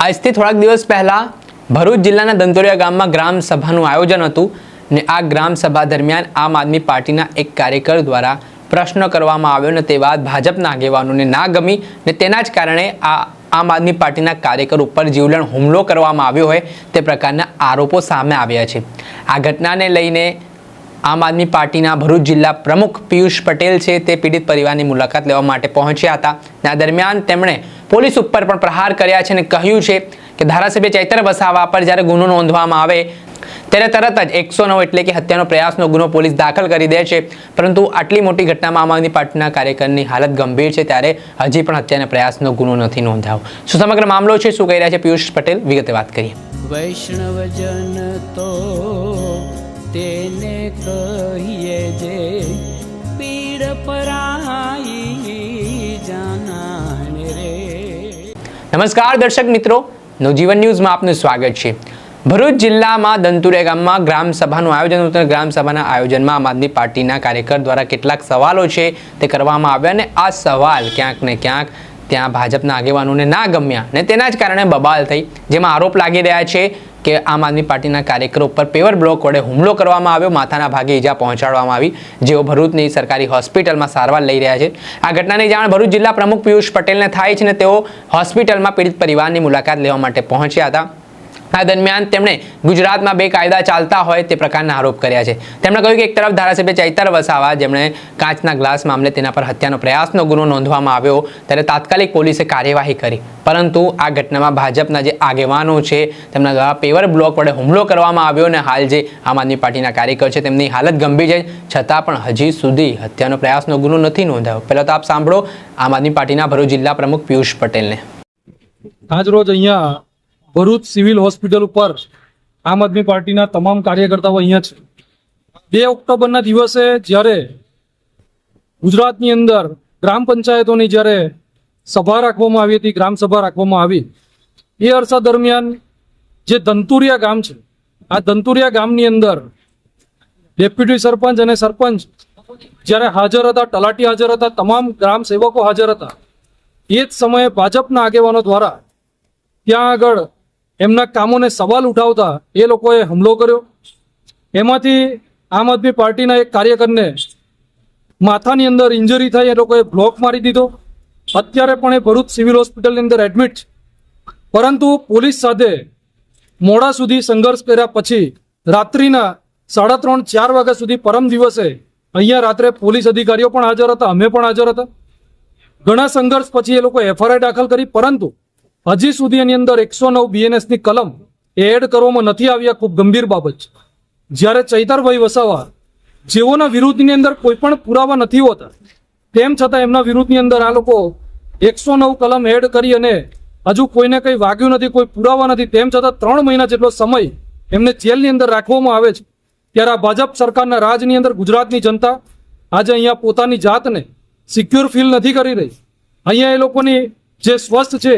આજથી થોડાક દિવસ પહેલાં ભરૂચ જિલ્લાના દંતોરિયા ગામમાં ગ્રામ સભાનું આયોજન હતું ને આ ગ્રામ સભા દરમિયાન આમ આદમી પાર્ટીના એક કાર્યકર દ્વારા પ્રશ્ન કરવામાં આવ્યો ને તે બાદ ભાજપના આગેવાનોને ના ગમી ને તેના જ કારણે આ આમ આદમી પાર્ટીના કાર્યકર ઉપર જીવલેણ હુમલો કરવામાં આવ્યો હોય તે પ્રકારના આરોપો સામે આવ્યા છે. આ ઘટનાને લઈને આમ આદમી પાર્ટીના ભરૂચ જિલ્લા પ્રમુખ પિયુષ પટેલ છે તે પીડિત પરિવારની મુલાકાત લેવા માટે પહોંચ્યા હતા. આ દરમિયાન તેમણે પોલીસ ઉપર પણ પ્રહાર કર્યા છે અને કહ્યું છે કે ધારાસભ્ય ચૈતર વસાવા પર જ્યારે ગુનો નોંધવામાં આવે, ત્યારે તરત જ એકસો નવ એટલે કે હત્યાનો પ્રયાસનો ગુનો પોલીસ દાખલ કરી દે છે. પરંતુ આટલી મોટી ઘટનામાં આમ આદમી પાર્ટીના કાર્યકરની હાલત ગંભીર છે, ત્યારે હજી પણ હત્યાના પ્રયાસનો ગુનો નથી નોંધાયો. શું સમગ્ર મામલો છે? શું કહી રહ્યા છે પિયુષ પટેલ? વિગતે વાત કરીએ. વૈષ્ણવજન તો તેને કહીએ જે પીડ પરાઈ જાનાને રે. નમસ્કાર દર્શક મિત્રો, નવજીવન ન્યૂઝમાં આપનું સ્વાગત છે. ભરૂચ જિલ્લામાં દંતુરે ગામમાં ગ્રામ સભાનું આયોજન હતું ગ્રામ સભાના આયોજનમાં આમ આદમી પાર્ટીના કાર્યકર દ્વારા કેટલાક સવાલો છે તે કરવામાં આવ્યા અને આ સવાલ ક્યાંક ને ક્યાંક ત્યાં ભાજપના આગેવાનોને ના ગમ્યા ને તેના જ કારણે બબાલ થઈ. જેમાં આરોપ લાગી રહ્યા છે કે આમ આદમી પાર્ટીના કાર્યકરો ઉપર પેવર બ્લોક વડે હુમલો કરવામાં આવ્યો, માથાના ભાગે ઈજા પહોંચાડવામાં આવી, જેઓ ભરૂચની સરકારી હોસ્પિટલમાં સારવાર લઈ રહ્યા છે. આ ઘટનાની જાણ ભરૂચ જિલ્લા પ્રમુખ પિયુષ પટેલને થાય છે ને તેઓ હોસ્પિટલમાં પીડિત પરિવારની મુલાકાત લેવા માટે પહોંચ્યા હતા. આ દરમિયાન તેમણે ગુજરાતમાં બે કાયદા ચાલતા હોય તે પ્રકારના આરોપ કર્યા છે. તેમણે કહ્યું કે એક તરફ ધારાસભ્ય ચૈતર વસાવા, જેમણે કાચના ગ્લાસ મામલે તેના પર હત્યાનો પ્રયાસનો ગુનો નોંધવામાં આવ્યો, ત્યારે તાત્કાલિક પોલીસે કાર્યવાહી કરી. પરંતુ આ ઘટનામાં ભાજપના જે આગેવાનો છે, તેમના દ્વારા પેવર બ્લોક વડે હુમલો કરવામાં આવ્યો અને હાલ જે આમ આદમી પાર્ટીના કાર્યકર છે, તેમની હાલત ગંભીર છે. છતાં પણ હજી સુધી હત્યાનો પ્રયાસનો ગુનો નથી નોંધાયો. પહેલાં તો આપ સાંભળો, આમ આદમી પાર્ટીના ભરૂચ જિલ્લા પ્રમુખ પિયુષ પટેલને. આજરોજ અહીંયા ભરૂચ સિવિલ હોસ્પિટલ ઉપર આમ આદમી પાર્ટીના તમામ કાર્યકર્તાઓ અહીંયા છે. બે ઓક્ટોબરના દિવસે જ્યારે ગુજરાતની અંદર ગ્રામ પંચાયતોની જ્યારે સભા રાખવામાં આવી હતી, ગ્રામ સભા રાખવામાં આવી, એ અરસા દરમિયાન જે દંતુરિયા ગામ છે, આ દંતુરિયા ગામની અંદર ડેપ્યુટી સરપંચ અને સરપંચ જ્યારે હાજર હતા, તલાટી હાજર હતા, તમામ ગ્રામ સેવકો હાજર હતા, એ જ સમયે ભાજપના આગેવાનો દ્વારા ત્યાં આગળ એમના કામોને સવાલ ઉઠાવતા એ લોકોએ હુમલો કર્યો. એમાંથી આમ આદમી પાર્ટીના એક કાર્યકરને માથાની અંદર ઇન્જરી થઈ એ લોકોએ બ્લોક મારી દીધો. અત્યારે પણ એ ભરૂચ સિવિલ હોસ્પિટલની અંદર એડમિટ પરંતુ પોલીસ સાથે મોડા સુધી સંઘર્ષ કર્યા પછી રાત્રિના સાડા ત્રણ, ચાર વાગ્યા સુધી પરમ દિવસે અહીંયા રાત્રે પોલીસ અધિકારીઓ પણ હાજર હતા, અમે પણ હાજર હતા. ઘણા સંઘર્ષ પછી એ લોકો એફઆરઆઈ દાખલ કરી, પરંતુ હજી સુધી એની અંદર એકસો નવ બીએનએસની કલમ એડ કરવામાં નથી આવી, આ ખૂબ ગંભીર બાબત છે. જ્યારે ચૈતરભાઈ વસાવા જેઓના વિરુદ્ધની અંદર કોઈ પણ પુરાવા નથી હોતા, તેમ છતાં એમના વિરુદ્ધની અંદર આ લોકો એકસો નવ કલમ એડ કરી અને હજુ કોઈને કંઈ વાગ્યું નથી, કોઈ પુરાવા નથી, તેમ છતાં ત્રણ મહિના જેટલો સમય એમને જેલની અંદર રાખવામાં આવે છે. ત્યારે આ ભાજપ સરકારના રાજની અંદર ગુજરાતની જનતા આજે અહીંયા પોતાની જાતને સિક્યોર ફીલ નથી કરી રહી. અહીંયા એ લોકોની જે સ્વસ્થ છે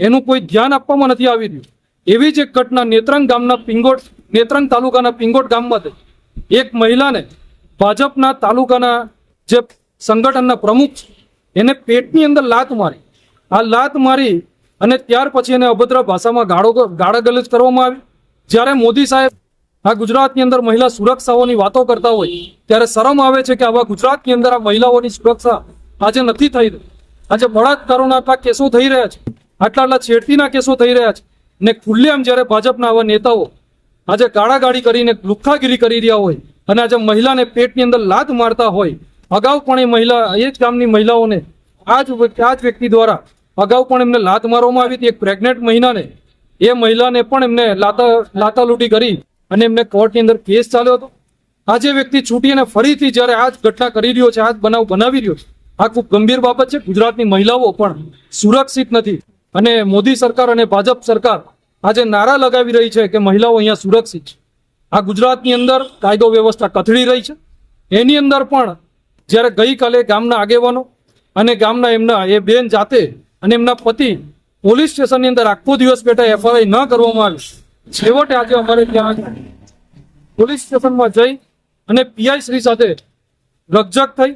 એનું કોઈ ધ્યાન આપવામાં નથી આવી રહ્યું. એવી જ એક ઘટના નેત્રંગ ગામના પિંગોટ, નેત્રંગ તાલુકાના પિંગોટ ગામમાં થઈ. એક મહિલાને ભાજપના તાલુકાના જે સંગઠનના પ્રમુખ છે, એને પેટની અંદર લાત મારી. આ લાત મારી અને ત્યાર પછી એને અભદ્ર ભાષામાં ગાળો ગાળાગલજ કરવામાં આવી. જ્યારે મોદી સાહેબ આ ગુજરાતની અંદર મહિલા સુરક્ષાઓની વાતો કરતા હોય, ત્યારે શરમ આવે છે કે આવા ગુજરાતની અંદર આ મહિલાઓની સુરક્ષા આજે નથી થઈ રહી. આજે બળાત્કારોના આટલા કેસો થઈ રહ્યા છે. આટલા આટલા છેડતીના કેસો થઈ રહ્યા છે. ને ખુલ્લેઆમ જ્યારે ભાજપના આવા નેતાઓ આજે ગાળાગાળી કરીને લુખ્ખાગીરી કરી રહ્યા હોય અને આજે મહિલાને પેટની અંદર લાત મારતા હોય, અગાઉ પણ એ મહિલા, એ જ ગામની મહિલાઓને આ જ આ જ વ્યક્તિ દ્વારા અગાઉ પણ એમને લાત મારવામાં આવી હતી. એક પ્રેગ્નેન્ટ મહિલાને, એ મહિલાને પણ એમને લાતા, લાતાલૂટી કરી અને એમને કોર્ટની અંદર કેસ ચાલ્યો હતો. આજે વ્યક્તિ છૂટી અને ફરીથી જ્યારે આ જ ઘટના કરી રહ્યો છે, આ જ બનાવ બનાવી રહ્યો છે. આ ખૂબ ગંભીર બાબત છે. ગુજરાતની મહિલાઓ પણ સુરક્ષિત નથી. અને મોદી સરકાર અને ભાજપ સરકાર આજે નારા લગાવી રહી છે કે મહિલાઓ અહીંયા સુરક્ષિત છે. આ ગુજરાતની અંદર કાયદો વ્યવસ્થા કથળી રહી છે. એની અંદર પણ જ્યારે ગઈકાલે ગામના આગેવાનો અને ગામના એમના એ બેન જાતે અને એમના પતિ પોલીસ સ્ટેશનની અંદર આખો દિવસ બેઠા એફઆઈઆર ન કરવામાં આવી. છેવટે આજે અમારે ત્યાં પોલીસ સ્ટેશનમાં જઈ અને પીઆઈ શ્રી સાથે રકઝક થઈ.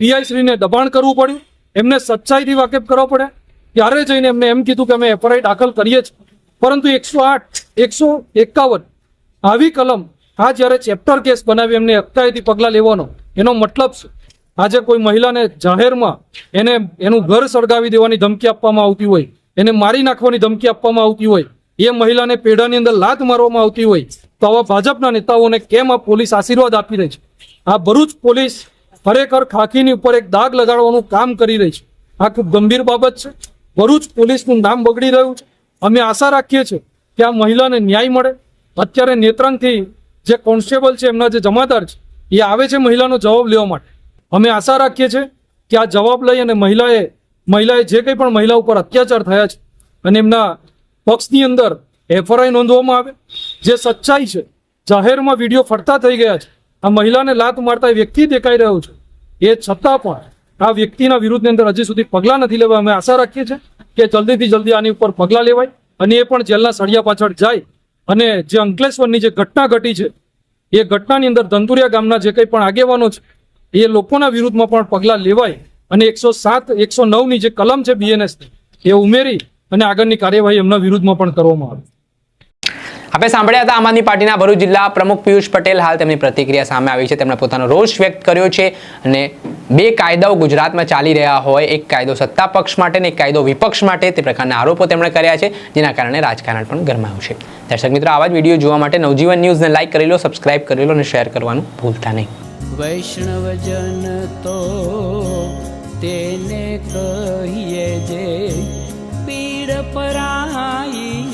પીઆઈ શ્રીને દબાણ કરવું પડ્યું. એમને સચ્ચાઈથી વાકેફ કરવો પડે ત્યારે જઈને એમને એમ કીધું કે અમે એફઆઈઆર દાખલ કરીએ છીએ. પરંતુ એકસો આઠ, એકસો એકાવન આવી કલમ આ જ્યારે ચેપ્ટર કેસ બનાવી એમને અટકાયતી પગલાં લેવાનો, એનો મતલબ શું? આજે કોઈ મહિલાને જાહેરમાં એને, એનું ઘર સળગાવી દેવાની ધમકી આપવામાં આવતી હોય, એને મારી નાખવાની ધમકી આપવામાં આવતી હોય, એ મહિલાને પેઢાની અંદર લાત મારવામાં આવતી હોય, તો આવા ભાજપના નેતાઓને કેમ આ પોલીસ આશીર્વાદ આપી રહી છે? આ ભરૂચ પોલીસ ખરેખર ખાખીની ઉપર એક દાગ લગાડવાનું કામ કરી રહી છે. આ ખૂબ ગંભીર બાબત છે. ભરૂચ પોલીસનું નામ બગડી રહ્યું છે. અમે આશા રાખીએ છીએ કે આ મહિલાને ન્યાય મળે. અત્યારે નેત્રંગથી જે કોન્સ્ટેબલ છે, એમના જે જમાદાર છે, એ આવે છે મહિલાનો જવાબ લેવા માટે. અમે આશા રાખીએ છીએ કે આ જવાબ લઈ અને મહિલાએ મહિલાએ જે કંઈ પણ મહિલા ઉપર અત્યાચાર થયા છે અને એમના પક્ષની અંદર એફઆરઆઈ નોંધવામાં આવે, જે સચ્ચાઈ છે, જાહેરમાં વીડિયો ફરતા થઈ ગયા છે. આ મહિલાને લાત મારતા વ્યક્તિ દેખાઈ રહ્યો છે. એ છતાં પણ આ વ્યક્તિના વિરુદ્ધની અંદર હજી સુધી પગલાં નથી લેવા અમે આશા રાખીએ છીએ કે જલ્દીથી જલ્દી આની ઉપર પગલાં લેવાય અને એ પણ જેલના સળિયા પાછળ જાય. અને જે અંકલેશ્વરની જે ઘટના ઘટી છે, એ ઘટનાની અંદર ધંતુરિયા ગામના જે કંઈ પણ આગેવાનો છે, એ લોકોના વિરુદ્ધમાં પણ પગલાં લેવાય અને એકસો સાત, એકસો નવની જે કલમ છે બીએનએસની એ ઉમેરી અને આગળની કાર્યવાહી એમના વિરુદ્ધમાં પણ કરવામાં આવે. આપણે સાંભળ્યા હતા આમ આદમી પાર્ટીના ભરૂચ જિલ્લા પ્રમુખ પિયુષ પટેલ હાલ તેમની પ્રતિક્રિયા સામે આવી છે. તેમણે પોતાનો રોષ વ્યક્ત કર્યો છે અને બે કાયદાઓ ગુજરાતમાં ચાલી રહ્યા હોય, એક કાયદો સત્તા પક્ષ માટે અને એક કાયદો વિપક્ષ માટે, તે પ્રકારના આરોપો તેમણે કર્યા છે, જેના કારણે રાજકારણ પણ ગરમાયું છે. દર્શક મિત્રો, આવા જ વીડિયો જોવા માટે નવજીવન ન્યૂઝને લાઇક કરી લો, સબસ્ક્રાઇબ કરી લો અને શેર કરવાનું ભૂલતા નહીં. વૈષ્ણવજન તો તેને કહીએ જે પીડ પરાઈ